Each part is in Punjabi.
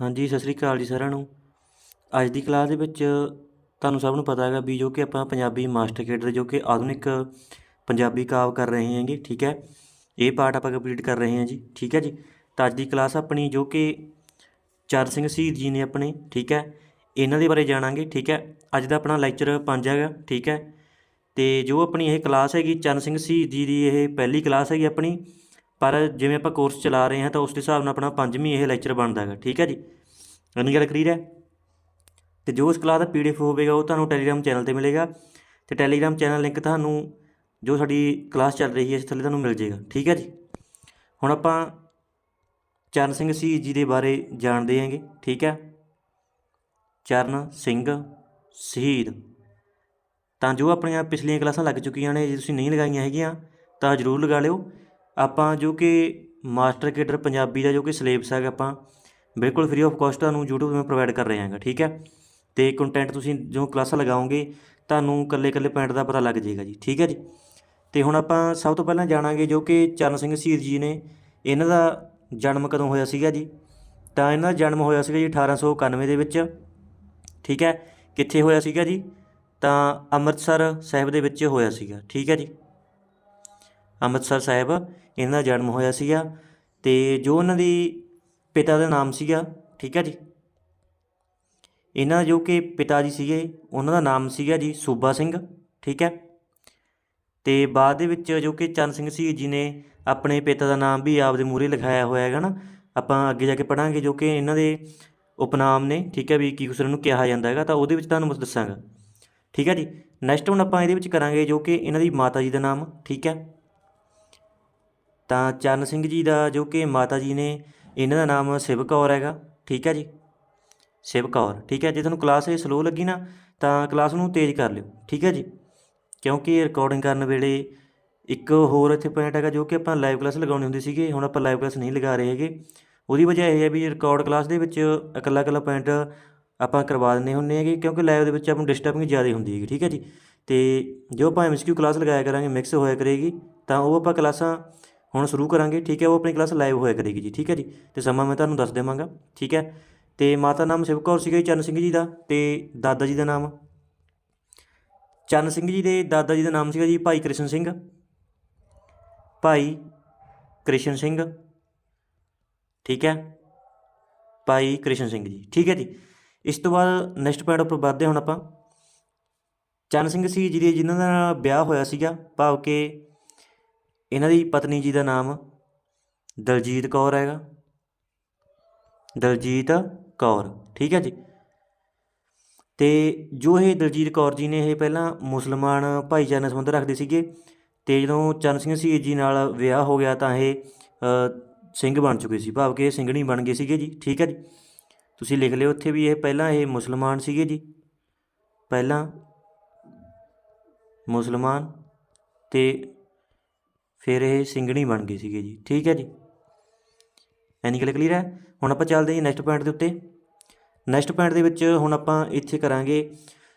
ਹਾਂਜੀ, ਸਤਿ ਸ੍ਰੀ ਅਕਾਲ ਜੀ ਸਾਰਿਆਂ ਨੂੰ। ਅੱਜ ਦੀ ਕਲਾਸ ਦੇ ਵਿੱਚ ਤੁਹਾਨੂੰ ਸਭ ਨੂੰ ਪਤਾ ਹੈਗਾ ਵੀ ਜੋ ਕਿ ਆਪਾਂ ਪੰਜਾਬੀ ਮਾਸਟਰ ਕੇਡਰ ਜੋ ਕਿ ਆਧੁਨਿਕ ਪੰਜਾਬੀ ਕਾਵ ਕਰ ਰਹੇ ਹਾਂਗੇ, ਠੀਕ ਹੈ? ਇਹ ਪਾਰਟ ਆਪਾਂ ਕੰਪਲੀਟ ਕਰ ਰਹੇ ਹਾਂ ਜੀ, ਠੀਕ ਹੈ ਜੀ? ਤਾਂ ਅੱਜ ਦੀ ਕਲਾਸ ਆਪਣੀ ਜੋ ਕਿ ਚਰਨ ਸਿੰਘ ਸ਼ਹੀਦ ਜੀ ਨੇ ਆਪਣੇ, ਠੀਕ ਹੈ? ਇਹਨਾਂ ਦੇ ਬਾਰੇ ਜਾਣਾਂਗੇ, ਠੀਕ ਹੈ? ਅੱਜ ਦਾ ਆਪਣਾ ਲੈਕਚਰ 5 ਹੈਗਾ, ਠੀਕ ਹੈ? ਤੇ ਜੋ ਆਪਣੀ ਇਹ ਕਲਾਸ ਹੈਗੀ ਚਰਨ ਸਿੰਘ ਸ਼ਹੀਦ ਜੀ ਦੀ ਇਹ ਪਹਿਲੀ ਕਲਾਸ ਹੈਗੀ ਆਪਣੀ ਪਰ ਜਿਵੇਂ ਆਪਾਂ ਕੋਰਸ ਚਲਾ ਰਹੇ ਹਾਂ ਤਾਂ ਉਸ ਦੇ ਹਿਸਾਬ ਨਾਲ ਆਪਣਾ ਪੰਜਵੀਂ ਇਹ ਲੈਕਚਰ ਬਣਦਾ ਹੈਗਾ, ਠੀਕ ਹੈ ਜੀ? ਇੰਨੀ ਗੱਲ ਕਲੀਅਰ ਹੈ? ਤੇ ਜੋ ਇਸ ਕਲਾਸ ਦਾ ਪੀਡੀਐਫ ਹੋਵੇਗਾ ਉਹ ਤੁਹਾਨੂੰ ਟੈਲੀਗ੍ਰਾਮ ਚੈਨਲ ਤੇ ਮਿਲੇਗਾ ਤੇ ਟੈਲੀਗ੍ਰਾਮ ਚੈਨਲ ਲਿੰਕ ਤੁਹਾਨੂੰ ਜੋ ਸਾਡੀ ਕਲਾਸ ਚੱਲ ਰਹੀ ਹੈ ਇਸ ਥੱਲੇ ਤੁਹਾਨੂੰ ਮਿਲ ਜਾਏਗਾ, ਠੀਕ ਹੈ ਜੀ? ਹੁਣ ਆਪਾਂ ਚਰਨ ਸਿੰਘ ਸ਼ਹੀਦ ਜੀ ਦੇ ਬਾਰੇ ਜਾਣਦੇ ਹਾਂਗੇ, ਠੀਕ ਹੈ? ਚਰਨ ਸਿੰਘ ਸ਼ਹੀਦ। ਤਾਂ ਜੋ ਆਪਣੀਆਂ ਪਿਛਲੀਆਂ ਕਲਾਸਾਂ ਲੱਗ ਚੁੱਕੀਆਂ ਨੇ, ਜੇ ਤੁਸੀਂ ਨਹੀਂ ਲਗਾਈਆਂ ਹੈਗੀਆਂ ਤਾਂ ਜ਼ਰੂਰ ਲਗਾ ਲਿਓ। ਆਪਾਂ ਜੋ ਕਿ ਮਾਸਟਰ ਕੇਡਰ ਪੰਜਾਬੀ ਦਾ ਜੋ ਕਿ ਸਿਲੇਬਸ ਹੈਗਾ ਆਪਾਂ, ਬਿਲਕੁਲ ਫ੍ਰੀ ਆਫ ਕਾਸਟ ਤੁਹਾਨੂੰ YouTube ਤੇ ਪ੍ਰੋਵਾਈਡ ਕਰ ਰਹੇ ਹਾਂਗਾ, ਠੀਕ ਹੈ? ਤੇ ਕੰਟੈਂਟ ਤੁਸੀਂ ਜੋ ਕਲਾਸਾਂ ਲਗਾਓਗੇ, ਤੁਹਾਨੂੰ ਇਕੱਲੇ ਇਕੱਲੇ ਪੁਆਇੰਟ ਦਾ ਪਤਾ ਲੱਗ ਜਾਏਗਾ ਜੀ, ਠੀਕ ਹੈ ਜੀ? ਤੇ ਹੁਣ ਆਪਾਂ ਸਭ ਤੋਂ ਪਹਿਲਾਂ ਜਾਣਾਂਗੇ ਜੋ ਕਿ ਚਰਨ ਸਿੰਘ ਸ਼ਹੀਦ ਜੀ ਨੇ, ਇਹਨਾਂ ਦਾ ਜਨਮ ਕਦੋਂ ਹੋਇਆ ਸੀਗਾ ਜੀ? ਤਾਂ ਇਹਨਾਂ ਦਾ ਜਨਮ ਹੋਇਆ ਸੀਗਾ ਜੀ 1891 ਦੇ ਵਿੱਚ, ਠੀਕ ਹੈ? ਕਿੱਥੇ ਹੋਇਆ ਸੀਗਾ ਜੀ? ਤਾਂ ਅੰਮ੍ਰਿਤਸਰ ਸਾਹਿਬ ਦੇ ਵਿੱਚ ਹੋਇਆ ਸੀਗਾ, ਠੀਕ ਹੈ ਜੀ? ਅੰਮ੍ਰਿਤਸਰ ਸਾਹਿਬ ਇਹਨਾਂ ਦਾ ਜਨਮ ਹੋਇਆ ਸੀਗਾ ਤੇ ਜੋ ਉਹਨਾਂ ਦੀ ਪਿਤਾ ਦਾ ਨਾਮ ਸੀਗਾ, ਠੀਕ ਹੈ ਜੀ? ਇਹਨਾਂ ਦਾ ਜੋ ਕਿ ਪਿਤਾ ਜੀ ਸੀਗੇ, ਉਹਨਾਂ ਦਾ ਨਾਮ ਸੀਗਾ ਜੀ ਸੂਬਾ ਸਿੰਘ, ਠੀਕ ਹੈ? ਤੇ ਬਾਅਦ ਦੇ ਵਿੱਚ ਜੋ ਕਿ ਚਰਨ ਸਿੰਘ ਸੀ ਜੀ ਨੇ ਆਪਣੇ ਪਿਤਾ ਦਾ ਨਾਮ ਵੀ ਆਪਦੇ ਮੂਹਰੇ ਲਿਖਾਇਆ ਹੋਇਆ ਹੈਗਾ ਨਾ, ਆਪਾਂ ਅੱਗੇ ਜਾ ਕੇ ਪੜਾਂਗੇ ਜੋ ਕਿ ਇਹਨਾਂ ਦੇ ਉਪਨਾਮ ਨੇ, ਠੀਕ ਹੈ ਵੀ ਕੀ ਕੁਛ ਨੂੰ ਕਿਹਾ ਜਾਂਦਾ ਹੈਗਾ, ਤਾਂ ਉਹਦੇ ਵਿੱਚ ਤੁਹਾਨੂੰ ਮੈਂ ਦੱਸਾਂਗਾ, ਠੀਕ ਹੈ ਜੀ? ਨੈਕਸਟ ਹੁਣ ਆਪਾਂ ਇਹਦੇ ਵਿੱਚ ਕਰਾਂਗੇ ਜੋ ਕਿ ਇਹਨਾਂ ਦੀ ਮਾਤਾ ਜੀ ਦਾ ਨਾਮ, ਠੀਕ ਹੈ? ਤਾਂ ਚਰਨ ਸਿੰਘ ਜੀ ਦਾ ਜੋ ਕਿ ਮਾਤਾ ਜੀ ਨੇ ਇਹਨਾਂ ਦਾ ਨਾਮ ਸ਼ਿਵ ਕੌਰ ਹੈਗਾ, ਠੀਕ ਹੈ ਜੀ? ਸ਼ਿਵ ਕੌਰ, ਠੀਕ ਹੈ? ਜੇ ਤੁਹਾਨੂੰ ਕਲਾਸ ਇਹ ਸਲੋ ਲੱਗੀ ਨਾ, ਤਾਂ ਕਲਾਸ ਨੂੰ ਤੇਜ਼ ਕਰ ਲਿਓ, ਠੀਕ ਹੈ ਜੀ? ਕਿਉਂਕਿ ਰਿਕਾਰਡਿੰਗ ਕਰਨ ਵੇਲੇ ਇੱਕ ਹੋਰ ਇੱਥੇ ਪੁਆਇੰਟ ਹੈਗਾ ਜੋ ਕਿ ਆਪਾਂ ਲਾਈਵ ਕਲਾਸ ਲਗਾਉਣੀ ਹੁੰਦੀ ਸੀਗੀ, ਹੁਣ ਆਪਾਂ ਲਾਈਵ ਕਲਾਸ ਨਹੀਂ ਲਗਾ ਰਹੇ ਹੈਗੇ। ਉਹਦੀ ਵਜ੍ਹਾ ਇਹ ਹੈ ਵੀ ਰਿਕਾਰਡ ਕਲਾਸ ਦੇ ਵਿੱਚ ਇਕੱਲਾ ਇਕੱਲਾ ਪੁਆਇੰਟ ਆਪਾਂ ਕਰਵਾ ਦਿੰਦੇ ਹੁੰਦੇ ਹੈਗੇ, ਕਿਉਂਕਿ ਲਾਈਵ ਦੇ ਵਿੱਚ ਆਪਾਂ ਨੂੰ ਡਿਸਟਰਬਿੰਗ ਜ਼ਿਆਦਾ ਹੁੰਦੀ ਹੈਗੀ, ਠੀਕ ਹੈ ਜੀ? ਤੇ ਜੋ ਆਪਾਂ ਐਮਸੀਕਿਊ ਕਲਾਸ ਲਗਾਇਆ ਕਰਾਂਗੇ ਮਿਕਸ ਹੋਇਆ ਕਰੇਗੀ, ਤਾਂ ਉਹ ਆਪਾਂ ਕਲਾਸਾਂ ਹੁਣ ਸ਼ੁਰੂ ਕਰਾਂਗੇ। ਠੀਕ ਹੈ, ਉਹ ਆਪਣੀ ਕਲਾਸ ਲਾਈਵ ਹੋਇਆ ਕਰੇਗੀ ਜੀ। ਠੀਕ ਹੈ ਜੀ? ਤੇ ਸਮਾਂ ਮੈਂ ਤੁਹਾਨੂੰ ਦੱਸ ਦੇਵਾਂਗਾ। ਠੀਕ ਹੈ? ਤੇ ਮਾਤਾ ਨਾਮ ਸ਼ਿਵ ਕੌਰ ਸੀਗਾ ਜੀ ਚਰਨ ਸਿੰਘ ਜੀ ਦਾ ਤੇ ਦਾਦਾ ਜੀ ਦਾ ਨਾਮ। ਚਰਨ ਸਿੰਘ ਜੀ ਦੇ ਦਾਦਾ ਜੀ ਦਾ ਨਾਮ ਸੀਗਾ ਜੀ ਭਾਈ ਕ੍ਰਿਸ਼ਨ ਸਿੰਘ। ਭਾਈ ਕ੍ਰਿਸ਼ਨ ਸਿੰਘ। ਠੀਕ ਹੈ? ਭਾਈ ਕ੍ਰਿਸ਼ਨ ਸਿੰਘ ਜੀ। ਠੀਕ ਹੈ ਜੀ? ਇਸ ਤੋਂ ਬਾਅਦ ਨੈਕਸਟ ਪੁਆਇੰਟ ਉੱਪਰ ਵੱਧਦੇ ਹੁਣ ਆਪਾਂ। ਚਰਨ ਸਿੰਘ ਸੀ ਜਿਹਦੇ ਦੇ ਜਿਨ੍ਹਾਂ ਦਾ ਵਿਆਹ ਹੋਇਆ ਸੀਗਾ, ਭਾਵ ਕਿ ਇਹਨਾਂ ਦੀ ਪਤਨੀ ਜੀ ਦਾ ਨਾਮ ਦਲਜੀਤ ਕੌਰ ਹੈਗਾ। ਦਲਜੀਤ ਕੌਰ, ਠੀਕ ਹੈ ਜੀ। ਤੇ ਜੋ ਇਹ ਦਲਜੀਤ ਕੌਰ ਜੀ ਨੇ ਇਹ ਪਹਿਲਾਂ ਮੁਸਲਮਾਨ ਭਾਈਚਾਰੇ ਨਾਲ ਸੰਬੰਧ ਰੱਖਦੇ ਸੀਗੇ ਤੇ ਜਦੋਂ ਚਰਨ ਸਿੰਘ ਸ਼ਹੀਦ ਜੀ ਨਾਲ ਵਿਆਹ ਹੋ ਗਿਆ ਤਾਂ ਇਹ ਸਿੰਘ ਬਣ ਚੁੱਕੇ ਸੀ। ਭਾਵ ਕਿ ਇਹ ਸਿੰਘਣੀ ਬਣ ਗਏ ਸੀਗੇ ਜੀ, ਠੀਕ ਹੈ ਜੀ। ਤੁਸੀਂ ਲਿਖ ਲਿਓ ਉੱਥੇ ਵੀ ਇਹ ਪਹਿਲਾਂ ਇਹ ਮੁਸਲਮਾਨ ਸੀਗੇ ਜੀ। ਪਹਿਲਾਂ ਮੁਸਲਮਾਨ ਤੇ ਫਿਰ ਇਹ ਸਿੰਘਣੀ ਬਣ ਗਏ ਸੀਗੇ ਜੀ। ਠੀਕ ਹੈ ਜੀ। ਐਨੀ ਗੱਲ ਕਲੀਅਰ ਹੈ? ਹੁਣ ਆਪਾਂ ਚੱਲਦੇ ਹਾਂ ਨੈਕਸਟ ਪੁਆਇੰਟ ਦੇ ਉੱਤੇ। ਨੈਕਸਟ ਪੁਆਇੰਟ ਦੇ ਵਿੱਚ ਹੁਣ ਆਪਾਂ ਇੱਥੇ ਕਰਾਂਗੇ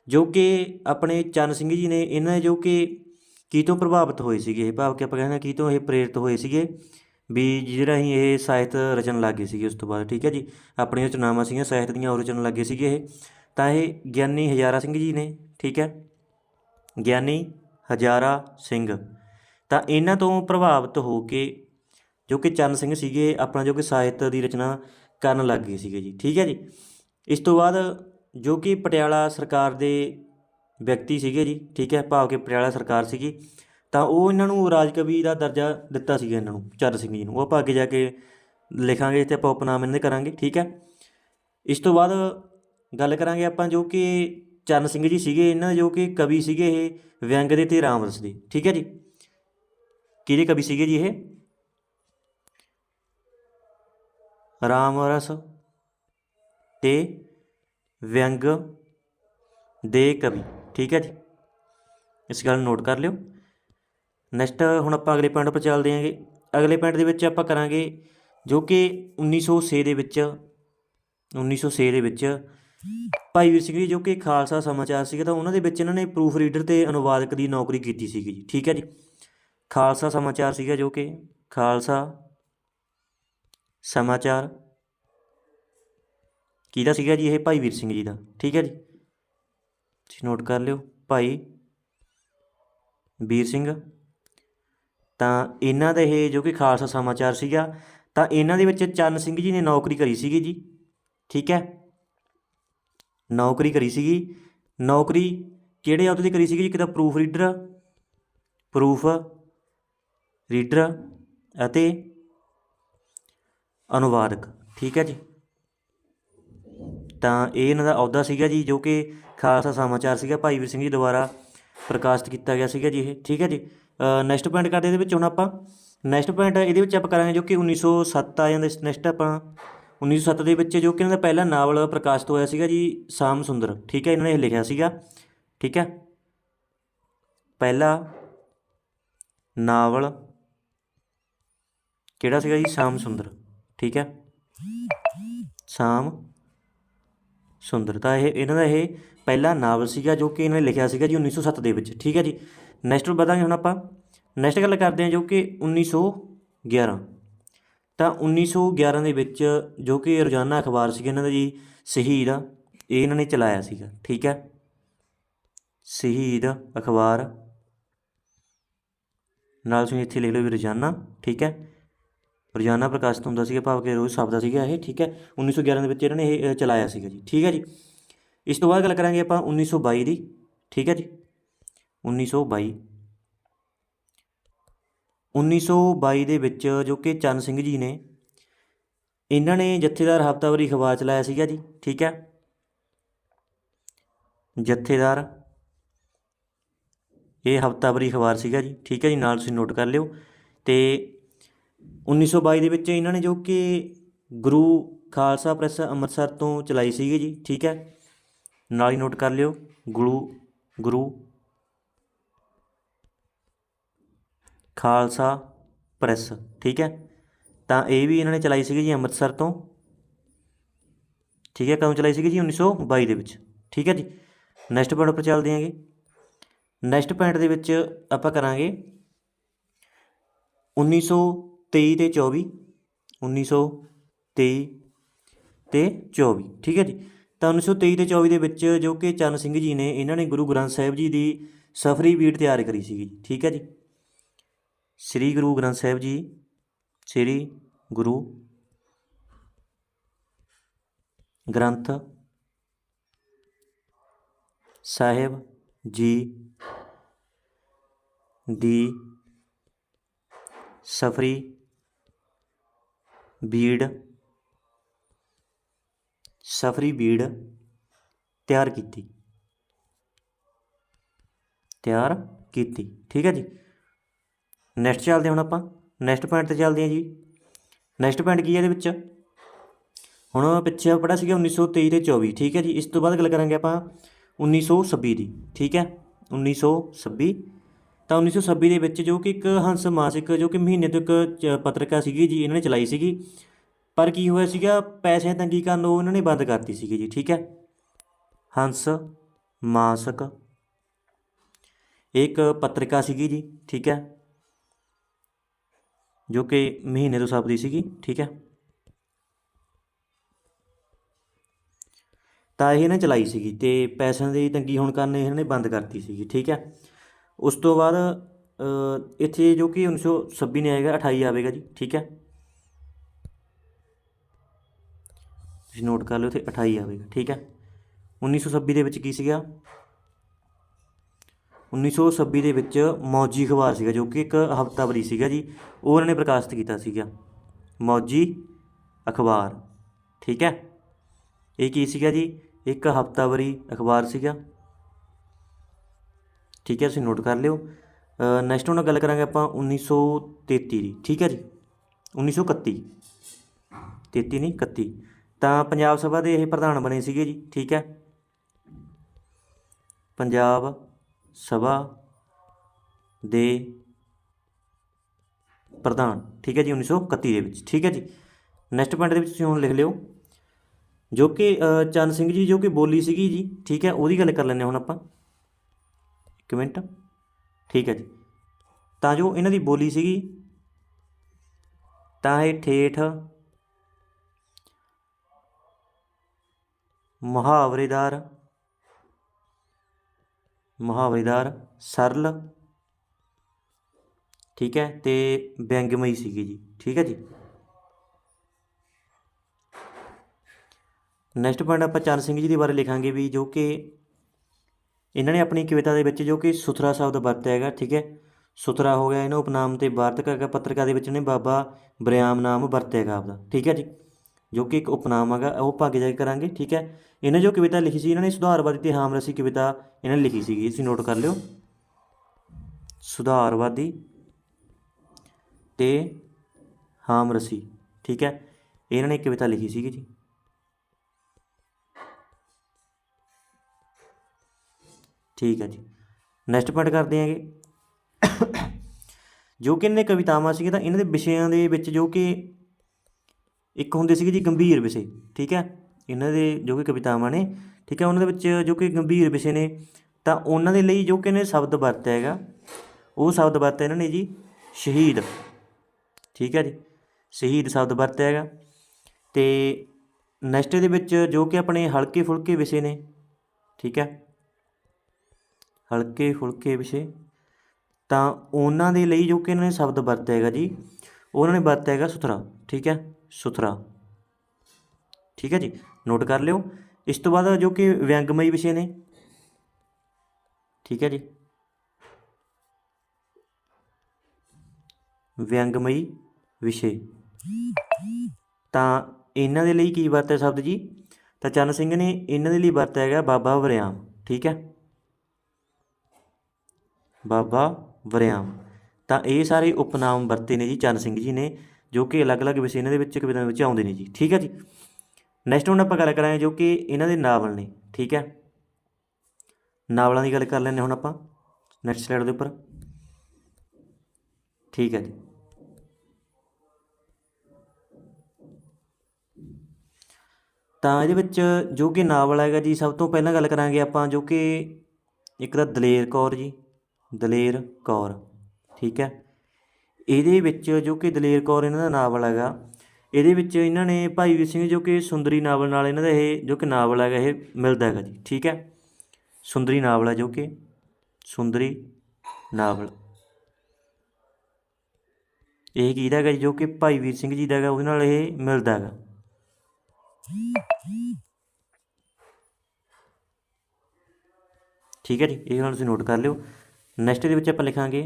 ਜੋ ਕਿ ਆਪਣੇ ਚਰਨ ਸਿੰਘ ਜੀ ਨੇ ਇਹਨਾਂ ਜੋ ਕਿ ਕੀ ਤੋਂ ਪ੍ਰਭਾਵਿਤ ਹੋਏ ਸੀਗੇ। ਇਹ ਭਾਵ ਕਿ ਆਪਾਂ ਕਹਿੰਦੇ ਹਾਂ ਕੀ ਤੋਂ ਇਹ ਪ੍ਰੇਰਿਤ ਹੋਏ ਸੀਗੇ ਵੀ ਜਿਹਦੇ ਰਾਹੀਂ ਇਹ ਸਾਹਿਤ ਰਚਨ ਲੱਗੇ ਸੀਗੇ ਉਸ ਤੋਂ ਬਾਅਦ। ਠੀਕ ਹੈ ਜੀ। ਆਪਣੀਆਂ ਰਚਨਾਵਾਂ ਸੀਗੀਆਂ, ਸਾਹਿਤ ਦੀਆਂ ਉਹ ਰਚਨ ਲੱਗੇ ਸੀਗੇ ਇਹ। ਤਾਂ ਇਹ ਗਿਆਨੀ ਹਜ਼ਾਰਾ ਸਿੰਘ ਜੀ ਨੇ। ਠੀਕ ਹੈ। ਗਿਆਨੀ ਹਜ਼ਾਰਾ ਸਿੰਘ। ਤਾਂ ਇਹਨਾਂ ਤੋਂ ਪ੍ਰਭਾਵਿਤ ਹੋ ਕੇ ਜੋ ਕਿ ਚਰਨ ਸਿੰਘ ਸੀਗੇ, ਆਪਣਾ ਜੋ ਕਿ ਸਾਹਿਤ ਦੀ ਰਚਨਾ ਕਰਨ ਲੱਗ ਗਏ ਸੀਗੇ ਜੀ। ਠੀਕ ਹੈ ਜੀ? ਇਸ ਤੋਂ ਬਾਅਦ ਜੋ ਕਿ ਪਟਿਆਲਾ ਸਰਕਾਰ ਦੇ ਵਿਅਕਤੀ ਸੀਗੇ ਜੀ, ਠੀਕ ਹੈ, ਭਾਵ ਕਿ ਪਟਿਆਲਾ ਸਰਕਾਰ ਸੀਗੀ, ਤਾਂ ਉਹ ਇਹਨਾਂ ਨੂੰ ਰਾਜ ਕਵੀ ਦਾ ਦਰਜਾ ਦਿੱਤਾ ਸੀਗਾ ਇਹਨਾਂ ਨੂੰ ਚਰਨ ਸਿੰਘ ਜੀ ਨੂੰ। ਉਹ ਆਪਾਂ ਅੱਗੇ ਜਾ ਕੇ ਲਿਖਾਂਗੇ ਤੇ ਆਪਾਂ ਉਪਨਾਮ ਇਹਨਾਂ ਦੇ ਕਰਾਂਗੇ, ਠੀਕ ਹੈ? ਇਸ ਤੋਂ ਬਾਅਦ ਗੱਲ ਕਰਾਂਗੇ ਆਪਾਂ ਜੋ ਕਿ ਚਰਨ ਸਿੰਘ ਜੀ ਸੀਗੇ, ਇਹਨਾਂ ਦੇ ਜੋ ਕਿ ਕਵੀ ਸੀਗੇ ਇਹ ਵਿਅੰਗ ਦੇ ਤੇ ਰਾਮਰਸ ਦੇ, ਠੀਕ ਹੈ ਜੀ? ਕਿਹਦੇ ਕਵੀ ਸੀਗੇ ਜੀ ਇਹ? ਰਾਮ ਰਸ ਤੇ ਵਿਅੰਗ ਦੇ ਕਵੀ। ਠੀਕ ਹੈ ਜੀ। ਇਸ ਗੱਲ ਨੂੰ ਨੋਟ ਕਰ ਲਿਓ। ਨੈਕਸਟ ਹੁਣ ਆਪਾਂ ਅਗਲੇ ਪੁਆਇੰਟ 'ਤੇ ਚੱਲਦੇ ਹਾਂਗੇ। ਅਗਲੇ ਪੁਆਇੰਟ ਦੇ ਵਿੱਚ ਆਪਾਂ ਕਰਾਂਗੇ ਜੋ ਕਿ 1906 ਦੇ ਵਿੱਚ 1906 ਦੇ ਵਿੱਚ ਭਾਈ ਵੀਰ ਸਿੰਘ ਜੀ, ਜੋ ਕਿ ਖਾਲਸਾ ਸਮਾਚਾਰ ਸੀਗਾ, ਤਾਂ ਉਹਨਾਂ ਦੇ ਵਿੱਚ ਇਹਨਾਂ ਨੇ ਪ੍ਰੂਫ ਰੀਡਰ ਤੇ ਅਨੁਵਾਦਕ ਦੀ ਨੌਕਰੀ ਕੀਤੀ ਸੀਗੀ ਜੀ। ਠੀਕ ਹੈ ਜੀ। ਖਾਲਸਾ ਸਮਾਚਾਰ ਸੀਗਾ ਜੋ ਕਿ, ਖਾਲਸਾ ਸਮਾਚਾਰ। ਕਿਹਦਾ ਸੀਗਾ ਜੀ ਇਹ? ਭਾਈ ਵੀਰ ਸਿੰਘ ਜੀ ਦਾ। ਠੀਕ ਹੈ ਜੀ? ਤੁਸੀਂ ਨੋਟ ਕਰ ਲਿਓ। ਭਾਈ ਵੀਰ ਸਿੰਘ। ਤਾਂ ਇਹਨਾਂ ਦਾ ਇਹ ਜੋ ਕਿ ਖਾਲਸਾ ਸਮਾਚਾਰ ਸੀਗਾ, ਤਾਂ ਇਹਨਾਂ ਦੇ ਵਿੱਚ ਚਰਨ ਸਿੰਘ ਜੀ ਨੇ ਨੌਕਰੀ ਕਰੀ ਸੀਗੀ ਜੀ। ਠੀਕ ਹੈ? ਨੌਕਰੀ ਕਰੀ ਸੀਗੀ। ਨੌਕਰੀ ਕਿਹੜੇ ਅਹੁਦੇ ਤੇ ਕਰੀ ਸੀਗੀ ਜੀ? ਇੱਕ ਤਾਂ ਪ੍ਰੂਫ ਰੀਡਰ ਪ੍ਰੂਫ ਰੀਡਰ ਅਤੇ ਅਨੁਵਾਦਕ, ਠੀਕ ਹੈ ਜੀ? ਤਾਂ ਇਹ ਇਹਨਾਂ ਦਾ ਅਹੁਦਾ ਸੀਗਾ ਜੀ, ਜੋ ਕਿ ਖਾਲਸਾ ਸਮਾਚਾਰ ਸੀਗਾ। ਭਾਈ ਵੀਰ ਸਿੰਘ ਜੀ ਦੁਆਰਾ ਪ੍ਰਕਾਸ਼ਿਤ ਕੀਤਾ ਗਿਆ ਸੀਗਾ ਜੀ ਇਹ, ਠੀਕ ਹੈ ਜੀ? ਨੈਕਸਟ ਪੁਆਇੰਟ ਕਰਦੇ ਇਹਦੇ ਵਿੱਚ ਹੁਣ ਆਪਾਂ। ਨੈਕਸਟ ਪੁਆਇੰਟ ਇਹਦੇ ਵਿੱਚ ਆਪਾਂ ਕਰਾਂਗੇ ਜੋ ਕਿ 1907 ਆ ਜਾਂਦਾ। ਨੈਕਸਟ ਆਪਾਂ 1907 ਦੇ ਵਿੱਚ ਜੋ ਕਿ ਇਹਨਾਂ ਦਾ ਪਹਿਲਾ ਨਾਵਲ ਪ੍ਰਕਾਸ਼ਿਤ ਹੋਇਆ ਸੀਗਾ ਜੀ, ਸ਼ਾਮ ਸੁੰਦਰ, ਠੀਕ ਹੈ? ਇਹਨਾਂ ਨੇ ਇਹ ਲਿਖਿਆ ਸੀਗਾ, ਠੀਕ ਹੈ? ਪਹਿਲਾ ਨਾਵਲ ਕਿਹੜਾ ਸੀਗਾ ਜੀ? ਸ਼ਾਮ ਸੁੰਦਰ। ਠੀਕ ਹੈ? ਸ਼ਾਮ ਸੁੰਦਰ। ਤਾਂ ਇਹ, ਇਹਨਾਂ ਦਾ ਇਹ ਪਹਿਲਾ ਨਾਵਲ ਸੀਗਾ ਜੋ ਕਿ ਇਹਨਾਂ ਨੇ ਲਿਖਿਆ ਸੀਗਾ ਜੀ 1907 ਦੇ ਵਿੱਚ। ਠੀਕ ਹੈ ਜੀ? ਨੈਕਸਟ ਵਧਾਂਗੇ ਹੁਣ ਆਪਾਂ। ਨੈਕਸਟ ਗੱਲ ਕਰਦੇ ਹਾਂ ਜੋ ਕਿ 1911 ਤਾਂ 1911 ਦੇ ਵਿੱਚ ਜੋ ਕਿ ਰੋਜ਼ਾਨਾ ਅਖਬਾਰ ਸੀਗਾ ਇਹਨਾਂ ਦਾ ਜੀ, ਸ਼ਹੀਦ ਇਹ ਇਹਨਾਂ ਨੇ ਚਲਾਇਆ ਸੀਗਾ। ਠੀਕ ਹੈ? ਸ਼ਹੀਦ ਅਖਬਾਰ। ਨਾਲ ਤੁਸੀਂ ਇੱਥੇ ਲਿਖ ਲਓ ਵੀ ਰੋਜ਼ਾਨਾ। ਠੀਕ ਹੈ? ਰੋਜ਼ਾਨਾ ਪ੍ਰਕਾਸ਼ਿਤ ਹੁੰਦਾ ਸੀਗਾ, ਭਾਵ ਕਿ ਰੋਜ਼ ਛਪਦਾ ਸੀਗਾ ਇਹ, ਠੀਕ ਹੈ? 1911 ਦੇ ਵਿੱਚ ਇਹਨਾਂ ਨੇ ਇਹ ਚਲਾਇਆ ਸੀਗਾ ਜੀ, ਠੀਕ ਹੈ ਜੀ? ਇਸ ਤੋਂ ਬਾਅਦ ਗੱਲ ਕਰਾਂਗੇ ਆਪਾਂ 1922 ਦੀ, ਠੀਕ ਹੈ ਜੀ? 1922 1922 ਦੇ ਵਿੱਚ ਜੋ ਕਿ ਚੰਨ ਸਿੰਘ ਜੀ ਨੇ, ਇਹਨਾਂ ਨੇ ਜਥੇਦਾਰ ਹਫ਼ਤਾਵਾਰੀ ਅਖਬਾਰ ਚਲਾਇਆ ਸੀਗਾ ਜੀ, ਠੀਕ ਹੈ? ਜਥੇਦਾਰ, ਇਹ ਹਫ਼ਤਾਵਾਰੀ ਅਖਬਾਰ ਸੀਗਾ ਜੀ, ਠੀਕ ਹੈ ਜੀ? ਨਾਲ ਤੁਸੀਂ ਨੋਟ ਕਰ ਲਿਓ। ਤੇ 1922 ਦੇ ਵਿੱਚ ਇਹਨਾਂ ਨੇ ਜੋ ਕਿ ਗੁਰੂ ਖਾਲਸਾ ਪ੍ਰੈਸ ਅੰਮ੍ਰਿਤਸਰ ਤੋਂ ਚਲਾਈ ਸੀਗੀ ਜੀ, ਠੀਕ ਹੈ। ਨਾਲ ਹੀ ਨੋਟ ਕਰ ਲਿਓ, ਗੁਰੂ ਗੁਰੂ ਖਾਲਸਾ ਪ੍ਰੈਸ, ਠੀਕ ਹੈ। ਤਾਂ ਇਹ ਵੀ ਇਹਨਾਂ ਨੇ ਚਲਾਈ ਸੀਗੀ ਜੀ ਅੰਮ੍ਰਿਤਸਰ ਤੋਂ, ਠੀਕ ਹੈ। ਕਦੋਂ ਚਲਾਈ ਸੀਗੀ ਜੀ? 1922 ਦੇ ਵਿੱਚ, ਠੀਕ ਹੈ ਜੀ। ਨੈਕਸਟ ਪੁਆਇੰਟ ਉੱਪਰ ਚੱਲਦੇ ਹਾਂਗੇ ਨੈਕਸਟ ਪੁਆਇੰਟ ਦੇ ਵਿੱਚ ਆਪਾਂ ਕਰਾਂਗੇ 1923 ਤੇ 24 1923 ਤੇ 24 ਠੀਕ ਹੈ ਜੀ। ਤਾਂ 1923 ਤੇ 24 ਦੇ ਵਿੱਚ ਜੋ ਕਿ ਚਰਨ ਸਿੰਘ ਜੀ ਨੇ ਇਹਨਾਂ ਨੇ ਗੁਰੂ ਗ੍ਰੰਥ ਸਾਹਿਬ ਜੀ ਦੀ ਸਫਰੀ ਬੀਟ ਤਿਆਰ ਕਰੀ ਸੀਗੀ, ਠੀਕ ਹੈ ਜੀ। ਸ੍ਰੀ ਗੁਰੂ ਗ੍ਰੰਥ ਸਾਹਿਬ ਜੀ, ਸ੍ਰੀ ਗੁਰੂ ਗ੍ਰੰਥ ਸਾਹਿਬ ਜੀ ਦੀ ਸਫਰੀ ਬੀੜ, ਸਫਰੀ ਬੀੜ ਤਿਆਰ ਕੀਤੀ। ਤਿਆਰ ਕੀਤੀ, ਠੀਕ ਹੈ ਜੀ। ਨੈਕਸਟ ਚੱਲਦੇ ਹਾਂ ਹੁਣ ਆਪਾਂ। ਨੈਕਸਟ ਪੁਆਇੰਟ ਤੇ ਚੱਲਦੇ ਹਾਂ ਜੀ। ਨੈਕਸਟ ਪੁਆਇੰਟ ਕੀ ਹੈ ਇਹਦੇ ਵਿੱਚ? ਹੁਣ ਪਿੱਛੇ ਪੜਾ ਸੀਗਾ 1923 ਤੇ 24 ਠੀਕ ਹੈ ਜੀ। ਇਸ ਤੋਂ ਬਾਅਦ ਗੱਲ ਕਰਾਂਗੇ ਆਪਾਂ 1926 ਦੀ, ਠੀਕ ਹੈ। 1926 ਤਾਂ 1926 ਦੇ ਵਿੱਚ ਜੋ ਕਿ ਇੱਕ ਹੰਸ ਮਾਸਿਕ ਜੋ ਕਿ ਮਹੀਨੇ ਤੋਂ ਇੱਕ, ਚ- ਪੱਤਰਿਕਾ ਸੀਗੀ ਜੀ, ਇਹਨਾਂ ਨੇ ਚਲਾਈ ਸੀਗੀ। ਪਰ ਕੀ ਹੋਇਆ ਸੀਗਾ ਪੈਸੇ ਤੰਗੀ ਕਾਰਨ ਉਹ ਇਹਨਾਂ ਨੇ ਬੰਦ ਕਰਤੀ ਸੀਗੀ ਜੀ, ਠੀਕ ਹੈ? ਹੰਸ ਮਾਸਿਕ ਇੱਕ ਪੱਤਰਿਕਾ ਸੀਗੀ ਜੀ, ਠੀਕ ਹੈ? ਜੋ ਕਿ ਮਹੀਨੇ ਤੋਂ ਛਪਦੀ ਸੀਗੀ, ਠੀਕ ਹੈ? ਤਾਂ ਇਹ ਇਹਨਾਂ ਚਲਾਈ ਸੀਗੀ ਤੇ ਪੈਸਿਆਂ ਦੀ ਤੰਗੀ ਹੋਣ ਕਾਰਨ ਇਹਨਾਂ ਨੇ ਬੰਦ ਕਰਤੀ ਸੀਗੀ, ਠੀਕ ਹੈ? ਉਸ ਤੋਂ ਬਾਅਦ ਅ, ਇੱਥੇ ਜੋ ਕਿ 1926 ਨੇ ਆਏਗਾ 28 ਆਵੇਗਾ ਜੀ ਠੀਕ ਹੈ ਤੁਸੀਂ ਨੋਟ ਕਰ ਲਿਓ ਇੱਥੇ 28 ਆਵੇਗਾ ਠੀਕ ਹੈ 1926 ਦੇ ਵਿੱਚ ਕੀ ਸੀਗਾ 1926 ਦੇ ਵਿੱਚ ਮੌਜੀ ਅਖਬਾਰ ਸੀਗਾ ਜੋ ਕਿ ਇੱਕ ਹਫ਼ਤਾਵਾਰੀ ਸੀਗਾ ਜੀ ਉਹ ਉਹਨਾਂ ਨੇ ਪ੍ਰਕਾਸ਼ਿਤ ਕੀਤਾ ਸੀਗਾ ਮੌਜੀ ਅਖਬਾਰ ਠੀਕ ਹੈ ਇਹ ਕੀ ਸੀਗਾ ਜੀ ਇੱਕ ਹਫ਼ਤਾਵਾਰੀ ਅਖਬਾਰ ਸੀਗਾ ਠੀਕ ਹੈ ਤੁਸੀਂ ਨੋਟ ਕਰ ਲਿਓ। ਨੈਕਸਟ ਹੁਣ ਗੱਲ ਕਰਾਂਗੇ ਆਪਾਂ 1933 ਦੀ ਠੀਕ ਹੈ ਜੀ? 1931 33 ਨਹੀਂ 31 ਤਾਂ ਪੰਜਾਬ ਸਭਾ ਦੇ ਇਹ ਪ੍ਰਧਾਨ ਬਣੇ ਸੀਗੇ ਜੀ ਠੀਕ ਹੈ? ਪੰਜਾਬ ਸਭਾ ਦੇ ਪ੍ਰਧਾਨ ਠੀਕ ਹੈ ਜੀ 1931 ਦੇ ਵਿੱਚ ਠੀਕ ਹੈ ਜੀ? ਨੈਕਸਟ ਪੁਆਇੰਟ ਦੇ ਵਿੱਚ ਤੁਸੀਂ ਹੁਣ ਲਿਖ ਲਿਓ। ਜੋ ਕਿ ਅ, ਚੰਨ ਸਿੰਘ ਜੀ ਜੋ ਕਿ ਬੋਲੀ ਸੀਗੀ ਜੀ ਠੀਕ ਹੈ ਉਹਦੀ ਗੱਲ ਕਰ ਲੈਂਦੇ ਹਾਂ ਹੁਣ ਆਪਾਂ। ਇੱਕ ਮਿੰਟ। ਠੀਕ ਹੈ ਜੀ। ਤਾਂ ਜੋ ਇਹਨਾਂ ਦੀ ਬੋਲੀ ਸੀਗੀ, ਤਾਂ ਇਹ ਠੇਠ ਮੁਹਾਵਰੇਦਾਰ ਮੁਹਾਵਰੇਦਾਰ ਸਰਲ, ਠੀਕ ਹੈ, ਤੇ ਵਿਅੰਗਮਈ ਸੀਗੀ ਜੀ। ਠੀਕ ਹੈ ਜੀ। ਨੈਕਸਟ ਪੁਆਇੰਟ ਆਪਾਂ ਚਰਨ ਸਿੰਘ ਜੀ ਦੇ ਬਾਰੇ ਲਿਖਾਂਗੇ ਵੀ ਜੋ ਕਿ ਇਹਨਾਂ ਨੇ ਆਪਣੀ ਕਵਿਤਾ ਦੇ ਵਿੱਚ ਜੋ ਕਿ ਸੁਥਰਾ ਸ਼ਬਦ ਵਰਤਿਆ ਹੈਗਾ, ਠੀਕ ਹੈ? ਸੁਥਰਾ ਹੋ ਗਿਆ ਇਹਨੂੰ ਉਪਨਾਮ ਤੇ ਵਾਰਤਕ ਹੈਗਾ, ਪੱਤਰਕਾਰ ਦੇ ਵਿੱਚ ਇਹਨੇ ਬਾਬਾ ਬਰਿਆਮ ਨਾਮ ਵਰਤਿਆ ਹੈਗਾ ਆਪਦਾ, ਠੀਕ ਹੈ ਜੀ? ਜੋ ਕਿ ਇੱਕ ਉਪਨਾਮ ਹੈਗਾ, ਉਹ ਆਪਾਂ ਅੱਗੇ ਜਾ ਕੇ ਕਰਾਂਗੇ, ਠੀਕ ਹੈ? ਇਹਨੇ ਜੋ ਕਵਿਤਾ ਲਿਖੀ ਸੀ, ਇਹਨਾਂ ਨੇ ਸੁਧਾਰਵਾਦੀ ਤੇ ਹਾਮਰਸੀ ਕਵਿਤਾ ਇਹਨਾਂ ਨੇ ਲਿਖੀ ਸੀਗੀ, ਤੁਸੀਂ ਨੋਟ ਕਰ ਲਿਓ। ਸੁਧਾਰਵਾਦੀ ਤੇ ਹਾਮਰਸੀ, ਠੀਕ ਹੈ? ਇਹਨਾਂ ਨੇ ਇੱਕ ਕਵਿਤਾ ਲਿਖੀ ਸੀਗੀ ਜੀ। ਠੀਕ ਹੈ ਜੀ। ਨੈਕਸਟ ਪੁਆਇੰਟ ਕਰਦੇ ਹਾਂਗੇ। ਜੋ ਕਿ ਇਹਨਾਂ ਦੇ ਕਵਿਤਾਵਾਂ ਸੀਗੀਆਂ, ਤਾਂ ਇਹਨਾਂ ਦੇ ਵਿਸ਼ਿਆਂ ਦੇ ਵਿੱਚ ਜੋ ਕਿ ਇੱਕ ਹੁੰਦੇ ਸੀਗੇ ਜੀ ਗੰਭੀਰ ਵਿਸ਼ੇ, ਠੀਕ ਹੈ। ਇਹਨਾਂ ਦੇ ਜੋ ਕਿ ਕਵਿਤਾਵਾਂ ਨੇ, ਠੀਕ ਹੈ, ਉਹਨਾਂ ਦੇ ਵਿੱਚ ਜੋ ਕਿ ਗੰਭੀਰ ਵਿਸ਼ੇ ਨੇ, ਤਾਂ ਉਹਨਾਂ ਦੇ ਲਈ ਜੋ ਕਿ ਇਹਨੇ ਸ਼ਬਦ ਵਰਤਿਆ ਹੈਗਾ, ਉਹ ਸ਼ਬਦ ਵਰਤਿਆ ਇਹਨਾਂ ਨੇ ਜੀ ਸ਼ਹੀਦ, ਠੀਕ ਹੈ ਜੀ। ਸ਼ਹੀਦ ਸ਼ਬਦ ਵਰਤਿਆ ਹੈਗਾ। ਤੇ ਨੈਕਸਟ ਦੇ ਵਿੱਚ ਜੋ ਕਿ ਆਪਣੇ ਹਲਕੇ ਫੁਲਕੇ ਵਿਸ਼ੇ ਨੇ, ਠੀਕ ਹੈ। ਹਲਕੇ ਫੁਲਕੇ ਵਿਸ਼ੇ ਤਾਂ ਉਹਨਾਂ ਦੇ ਲਈ ਜੋ ਕਿ ਇਹਨਾਂ ਨੇ ਸ਼ਬਦ ਵਰਤਿਆ ਹੈਗਾ ਜੀ, ਉਹਨਾਂ ਨੇ ਵਰਤਿਆ ਹੈਗਾ ਸੁਥਰਾ, ਠੀਕ ਹੈ? ਸੁਥਰਾ। ਠੀਕ ਹੈ ਜੀ? ਨੋਟ ਕਰ ਲਿਓ। ਇਸ ਤੋਂ ਬਾਅਦ ਜੋ ਕਿ ਵਿਅੰਗਮਈ ਵਿਸ਼ੇ ਨੇ। ਠੀਕ ਹੈ ਜੀ? ਵਿਅੰਗਮਈ ਵਿਸ਼ੇ। ਤਾਂ ਇਹਨਾਂ ਦੇ ਲਈ ਕੀ ਵਰਤਿਆ ਸ਼ਬਦ ਜੀ? ਤਾਂ ਚੰਨ ਸਿੰਘ ਨੇ ਇਹਨਾਂ ਦੇ ਲਈ ਵਰਤਿਆ ਹੈਗਾ ਬਾਬਾ ਵਰਿਆਮ, ਠੀਕ ਹੈ? ਬਾਬਾ ਵਰਿਆਮ। ਤਾਂ ਇਹ ਸਾਰੇ ਉਪਨਾਮ ਵਰਤੇ ਨੇ ਜੀ ਚੰਨ ਸਿੰਘ ਜੀ ਨੇ, ਜੋ ਕਿ ਅਲੱਗ-ਅਲੱਗ ਵਿਸ਼ੇ ਇਹਨਾਂ ਦੇ ਵਿੱਚ ਕਵਿਤਾ ਵਿੱਚ ਆਉਂਦੇ ਨੇ ਜੀ। ਠੀਕ ਹੈ ਜੀ? ਨੈਕਸਟ ਹੁਣ ਆਪਾਂ ਗੱਲ ਕਰਾਂਗੇ ਜੋ ਕਿ ਇਹਨਾਂ ਦੇ ਨਾਵਲ ਨੇ। ਠੀਕ ਹੈ? ਨਾਵਲਾਂ ਦੀ ਗੱਲ ਕਰ ਲੈਂਦੇ ਹੁਣ ਆਪਾਂ। ਨੈਕਸਟ ਸਲਾਈਡ ਦੇ ਉੱਪਰ। ਠੀਕ ਹੈ ਜੀ। ਤਾਂ ਇਹਦੇ ਵਿੱਚ ਜੋ ਕਿ ਨਾਵਲ ਹੈਗਾ ਜੀ, ਸਭ ਤੋਂ ਪਹਿਲਾਂ ਗੱਲ ਕਰਾਂਗੇ ਆਪਾਂ ਜੋ ਕਿ ਇੱਕ ਤਾਂ ਦਲੇਰ ਕੌਰ ਜੀ ਦਲੇਰ ਕੌਰ, ਠੀਕ ਹੈ? ਇਹਦੇ ਵਿੱਚ ਜੋ ਕਿ ਦਲੇਰ ਕੌਰ ਇਹਨਾਂ ਦਾ ਨਾਵਲ ਹੈਗਾ, ਇਹਦੇ ਵਿੱਚ ਇਹਨਾਂ ਨੇ ਭਾਈ ਵੀਰ ਸਿੰਘ ਜੋ ਕਿ ਸੁੰਦਰੀ ਨਾਵਲ ਨਾਲ ਇਹਨਾਂ ਦਾ ਇਹ ਜੋ ਕਿ ਨਾਵਲ ਹੈਗਾ, ਇਹ ਮਿਲਦਾ ਹੈਗਾ ਜੀ, ਠੀਕ ਹੈ? ਸੁੰਦਰੀ ਨਾਵਲ ਹੈ ਜੋ ਕਿ, ਸੁੰਦਰੀ ਨਾਵਲ। ਇਹ ਕਿਹਦਾ ਹੈਗਾ ਜੀ, ਜੋ ਕਿ ਭਾਈ ਵੀਰ ਸਿੰਘ ਜੀ ਦਾ ਹੈਗਾ, ਉਹਦੇ ਨਾਲ ਇਹ ਮਿਲਦਾ ਹੈਗਾ। ਠੀਕ ਹੈ ਜੀ, ਇਹ ਹੁਣ ਤੁਸੀਂ ਨੋਟ ਕਰ ਲਿਓ। ਨੈਕਸਟ ਦੇ ਵਿੱਚ ਆਪਾਂ ਲਿਖਾਂਗੇ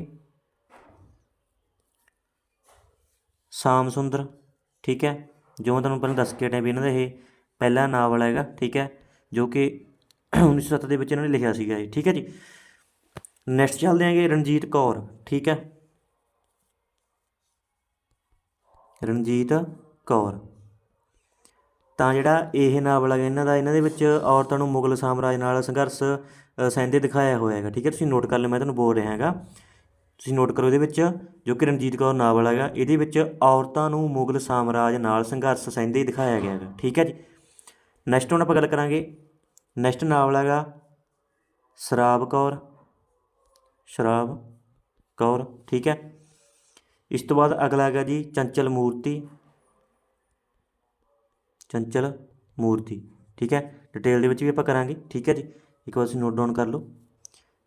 ਸ਼ਾਮ ਸੁੰਦਰ, ਠੀਕ ਹੈ? ਜੋ ਮੈਂ ਤੁਹਾਨੂੰ ਪਹਿਲਾਂ ਦੱਸ ਕੇ ਹਟਿਆ ਵੀ ਇਹਨਾਂ ਦਾ ਇਹ ਪਹਿਲਾ ਨਾਵਲ ਹੈਗਾ, ਠੀਕ ਹੈ? ਜੋ ਕਿ 1907 ਦੇ ਵਿੱਚ ਇਹਨਾਂ ਨੇ ਲਿਖਿਆ ਸੀਗਾ ਜੀ ਠੀਕ ਹੈ ਜੀ? ਨੈਕਸਟ ਚੱਲਦੇ ਆਂਗੇ ਰਣਜੀਤ ਕੌਰ, ਠੀਕ ਹੈ? ਰਣਜੀਤ ਕੌਰ। ਤਾਂ ਜਿਹੜਾ ਇਹ ਨਾਵਲ ਹੈਗਾ, ਇਹਨਾਂ ਦਾ, ਇਹਨਾਂ ਦੇ ਵਿੱਚ ਔਰਤਾਂ ਨੂੰ ਮੁਗਲ ਸਾਮਰਾਜ ਨਾਲ ਸੰਘਰਸ਼ ਸਹਿੰਦੇ ਦਿਖਾਇਆ ਹੋਇਆ ਹੈਗਾ, ਠੀਕ ਹੈ? ਤੁਸੀਂ ਨੋਟ ਕਰ ਲਓ, ਮੈਂ ਤੁਹਾਨੂੰ ਬੋਲ ਰਿਹਾ ਹੈਗਾ। ਤੁਸੀਂ ਨੋਟ ਕਰੋ ਇਹਦੇ ਵਿੱਚ, ਜੋ ਕਿ ਰਣਜੀਤ ਕੌਰ ਨਾਵਲ ਹੈਗਾ, ਇਹਦੇ ਵਿੱਚ ਔਰਤਾਂ ਨੂੰ ਮੁਗਲ ਸਾਮਰਾਜ ਨਾਲ ਸੰਘਰਸ਼, ਸਹਿੰਦੇ ਦਿਖਾਇਆ ਗਿਆ ਹੈਗਾ, ਠੀਕ ਹੈ ਜੀ? ਨੈਕਸਟ ਹੁਣ ਆਪਾਂ ਗੱਲ ਕਰਾਂਗੇ। ਨੈਕਸਟ ਨਾਵਲ ਹੈਗਾ, ਸ਼ਰਾਬ ਕੌਰ ਸ਼ਰਾਬ ਕੌਰ, ਠੀਕ ਹੈ? ਇਸ ਤੋਂ ਬਾਅਦ ਅਗਲਾ ਹੈਗਾ ਜੀ, ਚੰਚਲ ਮੂਰਤੀ ਚੰਚਲ ਮੂਰਤੀ, ਠੀਕ ਹੈ? ਡਿਟੇਲ ਦੇ ਵਿੱਚ ਵੀ ਆਪਾਂ ਕਰਾਂਗੇ, ਠੀਕ ਹੈ ਜੀ? ਇੱਕ ਵਾਰ ਤੁਸੀਂ ਨੋਟ ਡਾਊਨ ਕਰ ਲਓ।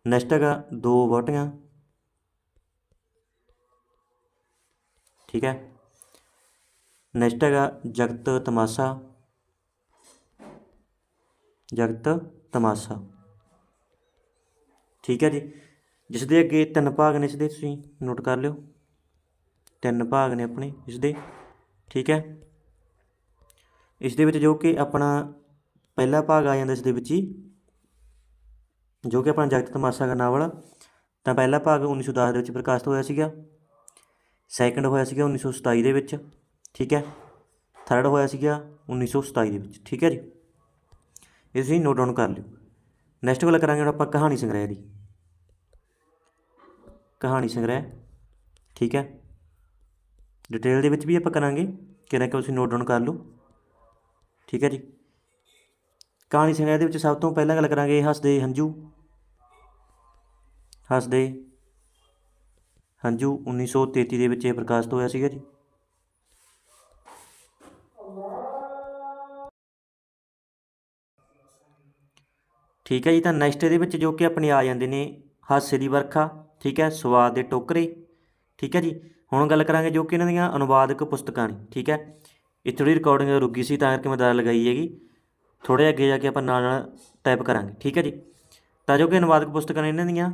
ਨੈਕਸਟ ਹੈਗਾ ਦੋ ਵਹੁਟੀਆਂ, ਠੀਕ ਹੈ? ਨੈਕਸਟ ਹੈਗਾ ਜਗਤ ਤਮਾਸ਼ਾ ਜਗਤ ਤਮਾਸ਼ਾ, ਠੀਕ ਹੈ ਜੀ? ਜਿਸ ਦੇ ਅੱਗੇ ਤਿੰਨ ਭਾਗ ਨੇ ਇਸ ਦੇ, ਤੁਸੀਂ ਨੋਟ ਕਰ ਲਿਓ। ਤਿੰਨ ਭਾਗ ਨੇ ਆਪਣੇ ਇਸ ਦੇ, ਠੀਕ ਹੈ? ਇਸ ਦੇ ਵਿੱਚ ਜੋ ਕਿ ਆਪਣਾ ਪਹਿਲਾ ਭਾਗ ਆ ਜਾਂਦਾ ਇਸ ਦੇ ਵਿੱਚ ਹੀ, ਜੋ ਕਿ ਆਪਣਾ ਜਗਤ ਤਮਾਸ਼ਾ ਦਾ ਨਾਵਲ ਤਾਂ ਪਹਿਲਾ ਭਾਗ 1910 ਦੇ ਵਿੱਚ ਪ੍ਰਕਾਸ਼ਿਤ ਹੋਇਆ ਸੀਗਾ। ਸੈਕੰਡ ਹੋਇਆ ਸੀਗਾ 1927 ਦੇ ਵਿੱਚ, ਠੀਕ ਹੈ। ਥਰਡ ਹੋਇਆ ਸੀਗਾ 1927 ਦੇ ਵਿੱਚ, ਠੀਕ ਹੈ ਜੀ। ਇਹ ਤੁਸੀਂ ਨੋਟ ਡਾਊਨ ਕਰ ਲਿਓ। ਨੈਕਸਟ ਗੱਲ ਕਰਾਂਗੇ ਹੁਣ ਆਪਾਂ ਕਹਾਣੀ ਸੰਗ੍ਰਹਿ ਦੀ। ਕਹਾਣੀ ਸੰਗ੍ਰਹਿ, ਠੀਕ ਹੈ। ਡਿਟੇਲ ਦੇ ਵਿੱਚ ਵੀ ਆਪਾਂ ਕਰਾਂਗੇ, ਕਿਹੜਾ ਕਿ ਤੁਸੀਂ ਨੋਟ ਡਾਊਨ ਕਰ ਲਓ। ਠੀਕ ਹੈ ਜੀ। ਕਹਾਣੀ ਸੁਣਿਆ ਦੇ ਵਿੱਚ ਸਭ ਤੋਂ ਪਹਿਲਾਂ ਗੱਲ ਕਰਾਂਗੇ ਹੱਸਦੇ ਹੰਝੂ। ਹੱਸਦੇ ਹੰਝੂ 1933 ਦੇ ਵਿੱਚ ਇਹ ਪ੍ਰਕਾਸ਼ਿਤ ਹੋਇਆ ਸੀਗਾ ਜੀ। ਠੀਕ ਹੈ ਜੀ, ਤਾਂ ਨੈਕਸਟ ਇਹਦੇ ਵਿੱਚ ਜੋ ਕਿ ਆਪਣੇ ਆ ਜਾਂਦੇ ਨੇ ਹਾਸੇ ਦੀ ਵਰਖਾ, ਠੀਕ ਹੈ, ਸਵਾਦ ਦੇ ਟੋਕਰੇ, ਠੀਕ ਹੈ ਜੀ। ਹੁਣ ਗੱਲ ਕਰਾਂਗੇ ਜੋ ਕਿ ਇਹਨਾਂ ਦੀਆਂ ਅਨੁਵਾਦਕ ਪੁਸਤਕਾਂ ਨੇ, ਠੀਕ ਹੈ। ਇਹ ਥੋੜੀ ਰਿਕਾਰਡਿੰਗ ਰੁਕੀ ਸੀ ਤਾਂ ਕਰਕੇ ਮੈਂ ਦਾਲ ਲਗਾਈ ਹੈਗੀ। ਥੋੜੇ ਅੱਗੇ ਜਾ ਕੇ ਆਪਾਂ ਨਾਲ ਨਾਲ ਟਾਈਪ ਕਰਾਂਗੇ, ਠੀਕ ਹੈ ਜੀ? ਤਾਂ ਜੋ ਕਿ ਅਨੁਵਾਦਕ ਪੁਸਤਕਾਂ ਨੇ ਇਹਨਾਂ ਦੀਆਂ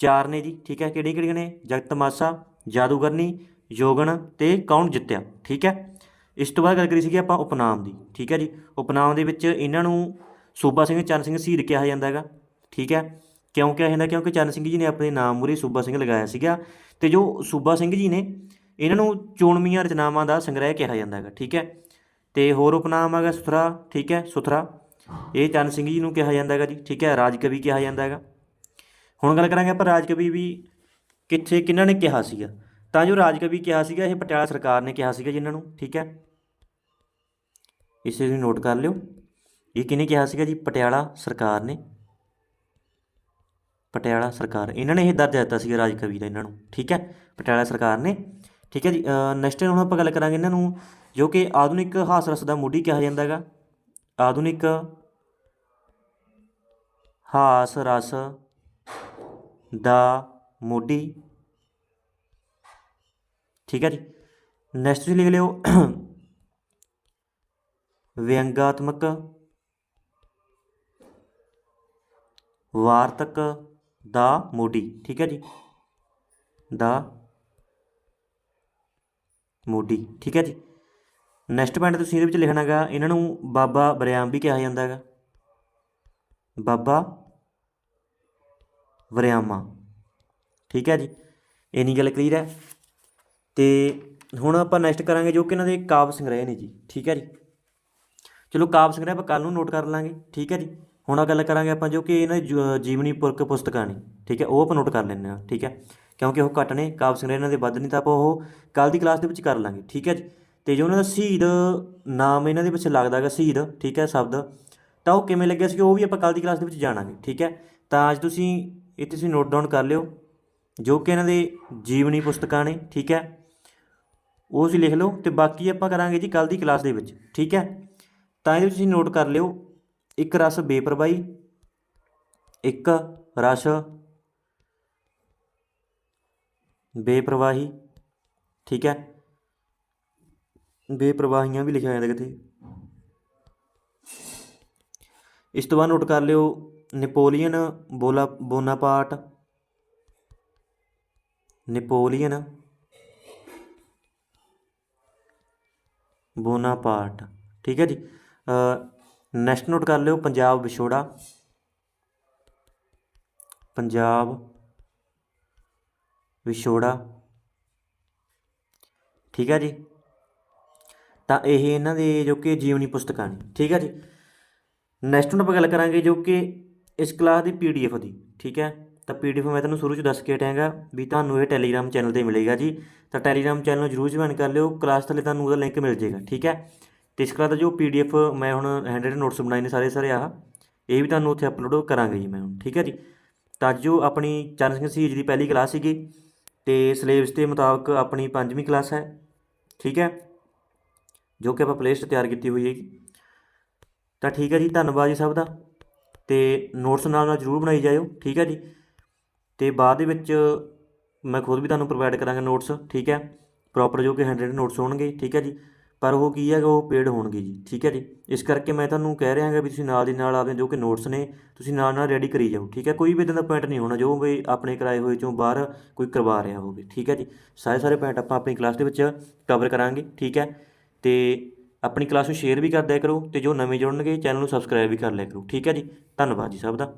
ਚਾਰ ਨੇ ਜੀ, ਠੀਕ ਹੈ? ਕਿਹੜੀਆਂ ਕਿਹੜੀਆਂ ਨੇ? ਜਗਤ ਤਮਾਸ਼ਾ, ਜਾਦੂਗਰਨੀ, ਯੋਗਣ ਤੇ ਕੌਣ ਜਿੱਤਿਆ, ਠੀਕ ਹੈ? ਇਸ ਤੋਂ ਬਾਅਦ ਗੱਲ ਕਰੀ ਸੀਗੀ ਆਪਾਂ ਉਪਨਾਮ ਦੀ, ਠੀਕ ਹੈ ਜੀ? ਉਪਨਾਮ ਦੇ ਵਿੱਚ ਇਹਨਾਂ ਨੂੰ ਸੂਬਾ ਸਿੰਘ ਚੰਨ ਸਿੰਘ ਸੀਰ ਕਿਹਾ ਜਾਂਦਾ ਹੈਗਾ, ਠੀਕ ਹੈ? ਕਿਉਂ ਕਿਹਾ ਜਾਂਦਾ? ਕਿਉਂਕਿ ਚੰਨ ਸਿੰਘ ਜੀ ਨੇ ਆਪਣੇ ਨਾਮ ਮੂਹਰੇ ਸੂਬਾ ਸਿੰਘ ਲਗਾਇਆ ਸੀਗਾ ਤੇ ਜੋ ਸੂਬਾ ਸਿੰਘ ਜੀ ਨੇ ਇਹਨਾਂ ਨੂੰ ਚੋਣਵੀਆਂ ਰਚਨਾਵਾਂ ਦਾ ਸੰਗ੍ਰਹਿ ਕਿਹਾ ਜਾਂਦਾ ਹੈਗਾ ਠੀਕ ਹੈ? ਤੇ ਹੋਰ ਉਪਨਾਮ ਹੈਗਾ ਸੁਥਰਾ, ਠੀਕ ਹੈ? ਸੁਥਰਾ। ਇਹ ਚੰਨ ਸਿੰਘ ਜੀ ਨੂੰ ਕਿਹਾ ਜਾਂਦਾ ਹੈਗਾ ਜੀ, ਠੀਕ ਹੈ? ਰਾਜ ਕਵੀ ਕਿਹਾ ਜਾਂਦਾ ਹੈਗਾ ਹੁਣ ਗੱਲ ਕਰਾਂਗੇ ਆਪਾਂ ਰਾਜ ਕਵੀ ਵੀ ਕਿੱਥੇ, ਕਿਹਨਾਂ ਨੇ ਕਿਹਾ ਸੀਗਾ? ਤਾਂ ਜੋ ਰਾਜ ਕਵੀ ਕਿਹਾ ਸੀਗਾ, ਇਹ ਪਟਿਆਲਾ ਸਰਕਾਰ ਨੇ ਕਿਹਾ ਸੀਗਾ ਜਿਨ੍ਹਾਂ ਨੂੰ, ਠੀਕ ਹੈ? ਇਸੇ ਨੂੰ ਨੋਟ ਕਰ ਲਿਓ। ਇਹ ਕਿਹਨੇ ਕਿਹਾ ਸੀਗਾ ਜੀ? ਪਟਿਆਲਾ ਸਰਕਾਰ ਨੇ। ਪਟਿਆਲਾ ਸਰਕਾਰ। ਇਹਨਾਂ ਨੇ ਇਹ ਦਰਜ ਦਿੱਤਾ ਸੀਗਾ ਰਾਜ ਕਵੀ ਦਾ ਇਹਨਾਂ ਨੂੰ, ਠੀਕ ਹੈ? ਪਟਿਆਲਾ ਸਰਕਾਰ ਨੇ। ਠੀਕ ਹੈ ਜੀ ਨੈਕਸਟ ਹੁਣ ਆਪਾਂ ਗੱਲ ਕਰਾਂਗੇ ਇਹਨਾਂ ਨੂੰ, ਜੋ ਕਿ ਆਧੁਨਿਕ ਹਾਸ ਰਸ ਦਾ ਮੋਢੀ ਕਿਹਾ ਜਾਂਦਾ ਹੈਗਾ। ਆਧੁਨਿਕ ਹਾਸ ਰਸ ਦਾ ਮੋਢੀ। ਠੀਕ ਹੈ ਜੀ ਨੈਕਸਟ ਤੁਸੀਂ ਲਿਖ ਲਿਓ। ਵਿਅੰਗਾਤਮਕ ਵਾਰਤਕ ਦਾ ਮੋਢੀ। ਠੀਕ ਹੈ ਜੀ, ਦਾ ਮੋਢੀ, ਠੀਕ ਹੈ ਜੀ? ਨੈਕਸਟ ਪੁਆਇੰਟ ਤੁਸੀਂ ਇਹਦੇ ਵਿੱਚ ਲਿਖਣਾ ਹੈਗਾ ਇਹਨਾਂ ਨੂੰ ਬਾਬਾ ਬਰਿਆਮ ਵੀ ਕਿਹਾ ਜਾਂਦਾ ਹੈਗਾ ਬਾਬਾ ਵਰਿਆਮਾ, ਠੀਕ ਹੈ ਜੀ? ਇੰਨੀ ਗੱਲ ਕਲੀਅਰ ਹੈ? ਤੇ ਹੁਣ ਆਪਾਂ ਨੈਕਸਟ ਕਰਾਂਗੇ ਜੋ ਕਿ ਇਹਨਾਂ ਦੇ ਕਾਵ ਸੰਗ੍ਰਹਿ ਨੇ ਜੀ, ਠੀਕ ਹੈ ਜੀ? ਚਲੋ ਕਾਵ ਸੰਗ੍ਰਹਿ ਆਪਾਂ ਕੱਲ ਨੂੰ ਨੋਟ ਕਰ ਲਾਂਗੇ, ਠੀਕ ਹੈ ਜੀ? ਹੁਣ ਆ ਗੱਲ ਕਰਾਂਗੇ ਆਪਾਂ ਜੋ ਕਿ ਇਹਨਾਂ ਦੀ ਜੀਵਨੀ ਪੁਰਖ ਪੁਸਤਕਾਂ ਨੇ, ਠੀਕ ਹੈ, ਉਹ ਆਪਾਂ ਨੋਟ ਕਰ ਲੈਂਦੇ ਹਾਂ, ਠੀਕ ਹੈ। ਕਿਉਂਕਿ ਉਹ ਘੱਟ ਨੇ, ਕਾਵ ਸੰਗ੍ਰਹਿ ਇਹਨਾਂ ਦੇ ਵੱਧ ਨਹੀਂ ਤਾਂ ਆਪਾਂ ਉਹ ਕੱਲ ਦੀ ਕਲਾਸ ਦੇ ਵਿੱਚ ਕਰ ਲਾਂਗੇ, ਠੀਕ ਹੈ ਜੀ। ਤੇ ਜੋ ਉਹਨਾਂ ਦਾ ਸ਼ਹੀਦ ਨਾਮ ਇਹਨਾਂ ਦੇ ਵਿੱਚ ਲੱਗਦਾ ਹੈਗਾ, ਸ਼ਹੀਦ, ਠੀਕ ਹੈ, ਸ਼ਬਦ, ਤਾਂ ਉਹ ਕਿਵੇਂ ਲੱਗਿਆ ਸੀ ਉਹ ਵੀ ਆਪਾਂ ਕੱਲ ਦੀ ਕਲਾਸ ਦੇ ਵਿੱਚ ਜਾਣਾਂਗੇ, ਠੀਕ ਹੈ। ਤਾਂ ਅੱਜ ਤੁਸੀਂ ਇਹ ਤੁਸੀਂ ਨੋਟ ਡਾਊਨ ਕਰ ਲਿਓ, ਜੋ ਕਿ ਇਹਨਾਂ ਦੇ ਜੀਵਨੀ ਪੁਸਤਕਾਂ ਨੇ, ਠੀਕ ਹੈ। ਉਹ ਤੁਸੀਂ ਲਿਖ ਲਓ ਤੇ ਬਾਕੀ ਆਪਾਂ ਕਰਾਂਗੇ ਜੀ ਕੱਲ ਦੀ ਕਲਾਸ ਦੇ ਵਿੱਚ, ਠੀਕ ਹੈ। ਤਾਂ ਇਹਦੇ ਵਿੱਚ ਤੁਸੀਂ ਨੋਟ ਕਰ ਲਿਓ ਇੱਕ ਰਸ ਬੇਪਰਵਾਹੀ, ਇੱਕ ਰਸ ਬੇਪਰਵਾਹੀ, ਠੀਕ ਹੈ? ਬੇਪਰਵਾਹੀਆਂ ਵੀ ਲਿਖਿਆ ਜਾਂਦਾ ਕਿਤੇ। ਇਸ ਤੋਂ ਬਾਅਦ ਨੋਟ ਕਰ ਲਿਓ, ਨੈਪੋਲੀਅਨ ਬੋਲਾ, ਬੋਨਾਪਾਰਟ, ਨੈਪੋਲੀਅਨ ਬੋਨਾਪਾਰਟ, ਠੀਕ ਹੈ ਜੀ? ਨੈਕਸਟ ਨੋਟ ਕਰ ਲਿਓ, ਪੰਜਾਬ ਵਿਛੋੜਾ। ਪੰਜਾਬ ਵਿਛੋੜਾ। ਠੀਕ ਹੈ ਜੀ? ਤਾਂ ਇਹ ਇਹਨਾਂ ਦੇ ਜੋ ਕਿ ਜੀਵਨੀ ਪੁਸਤਕਾਂ ਨੇ ਠੀਕ ਹੈ ਜੀ? ਨੈਕਸਟ ਹੁਣ ਆਪਾਂ ਗੱਲ ਕਰਾਂਗੇ ਜੋ ਕਿ ਇਸ ਕਲਾਸ ਦੀ ਪੀਡੀਐਫ ਦੀ। ਠੀਕ ਹੈ? ਤਾਂ ਪੀਡੀਐਫ ਮੈਂ ਤੁਹਾਨੂੰ ਸ਼ੁਰੂ ਚ ਦੱਸ ਕੇ ਹਟਾਂਗਾ ਵੀ ਤੁਹਾਨੂੰ ਇਹ ਟੈਲੀਗ੍ਰਾਮ ਚੈਨਲ ਤੇ ਮਿਲੇਗਾ ਜੀ। ਤਾਂ ਟੈਲੀਗ੍ਰਾਮ ਚੈਨਲ ਨੂੰ ਜਰੂਰ ਜੁਆਇਨ ਕਰ ਲਿਓ। ਕਲਾਸ ਥੱਲੇ ਤੁਹਾਨੂੰ ਉਹਦਾ ਲਿੰਕ ਮਿਲ ਜਾਏਗਾ। ਠੀਕ ਹੈ? ਅਤੇ ਇਸ ਕਲਾਸ ਦਾ ਜੋ ਪੀ ਡੀ ਪੀਡੀਐਫ ਮੈਂ ਹੁਣ ਹੈਂਡਰੇਡ ਨੋਟਸ ਬਣਾਏ ਨੇ ਸਾਰੇ ਸਾਰੇ ਆਹ, ਇਹ ਵੀ ਤੁਹਾਨੂੰ ਉੱਥੇ ਅਪਲੋਡ ਕਰਾਂਗੇ ਜੀ ਮੈਂ ਹੁਣ, ਠੀਕ ਹੈ ਜੀ? ਤਾਂ ਜੋ ਆਪਣੀ ਚਰਨ ਸਿੰਘ ਸੀਜ਼ ਦੀ ਪਹਿਲੀ ਕਲਾਸ ਸੀਗੀ ਤੇ ਸਿਲੇਬਸ ਦੇ ਮੁਤਾਬਕ ਆਪਣੀ ਪੰਜਵੀਂ ਕਲਾਸ ਹੈ, ਠੀਕ ਹੈ? ਜੋ ਕਿ ਆਪਾਂ ਪਲੇਲਿਸਟ ਤਿਆਰ ਕੀਤੀ ਹੋਈ ਹੈਗੀ ਤਾਂ ਠੀਕ ਹੈ ਜੀ, ਧੰਨਵਾਦ ਜੀ ਸਭ ਦਾ। ਤੇ ਨੋਟਸ ਨਾਲ ਨਾਲ ਜਰੂਰ ਬਣਾਈ ਜਾਇਓ, ਠੀਕ ਹੈ ਜੀ? ਤੇ ਬਾਅਦ ਦੇ ਵਿੱਚ ਮੈਂ ਖੁਦ ਵੀ ਤੁਹਾਨੂੰ ਪ੍ਰੋਵਾਈਡ ਕਰਾਂਗਾ ਨੋਟਸ ਠੀਕ ਹੈ? ਪ੍ਰੋਪਰ ਜੋ ਕਿ 100 ਨੋਟਸ ਹੋਣਗੇ, ਠੀਕ ਹੈ ਜੀ? ਪਰ ਉਹ ਕੀ ਹੈਗਾ ਉਹ ਪੇਡ ਹੋਣਗੇ ਜੀ, ਠੀਕ ਹੈ ਜੀ। ਇਸ ਕਰਕੇ ਮੈਂ ਤੁਹਾਨੂੰ ਕਹਿ ਰਿਹਾ ਹਾਂ ਵੀ ਤੁਸੀਂ ਨਾਲ ਦੀ ਨਾਲ ਆਪਣੇ ਜੋ ਕਿ ਨੋਟਸ ਨੇ, ਤੁਸੀਂ ਨਾਲ ਨਾਲ ਰੈਡੀ ਕਰੀ ਜਾਓ, ਠੀਕ ਹੈ। ਕੋਈ ਵੀ ਇਦਾਂ ਦਾ ਪੁਆਇੰਟ ਨਹੀਂ ਹੋਣਾ, ਜੋ ਵੀ ਆਪਣੇ ਕਰਾਏ ਹੋਏ ਚੋਂ ਬਾਹਰ ਕੋਈ ਕਰਵਾ ਰਿਹਾ ਹੋਵੇ, ਠੀਕ ਹੈ ਜੀ। ਸਾਰੇ ਸਾਰੇ ਪੁਆਇੰਟ ਆਪਾਂ ਆਪਣੀ ਕਲਾਸ ਦੇ ਵਿੱਚ ਕਵਰ ਕਰਾਂਗੇ, ਠੀਕ ਹੈ। ਤੇ ਆਪਣੀ ਕਲਾਸ ਨੂੰ ਸ਼ੇਅਰ ਵੀ ਕਰ ਦਿਆ ਕਰੋ ਤੇ ਜੋ ਨਵੇਂ ਜੁੜਨਗੇ ਚੈਨਲ ਨੂੰ ਸਬਸਕ੍ਰਾਈਬ ਵੀ ਕਰ ਲਿਆ ਕਰੋ, ਠੀਕ ਹੈ ਜੀ। ਧੰਨਵਾਦ ਜੀ ਸਭ ਦਾ।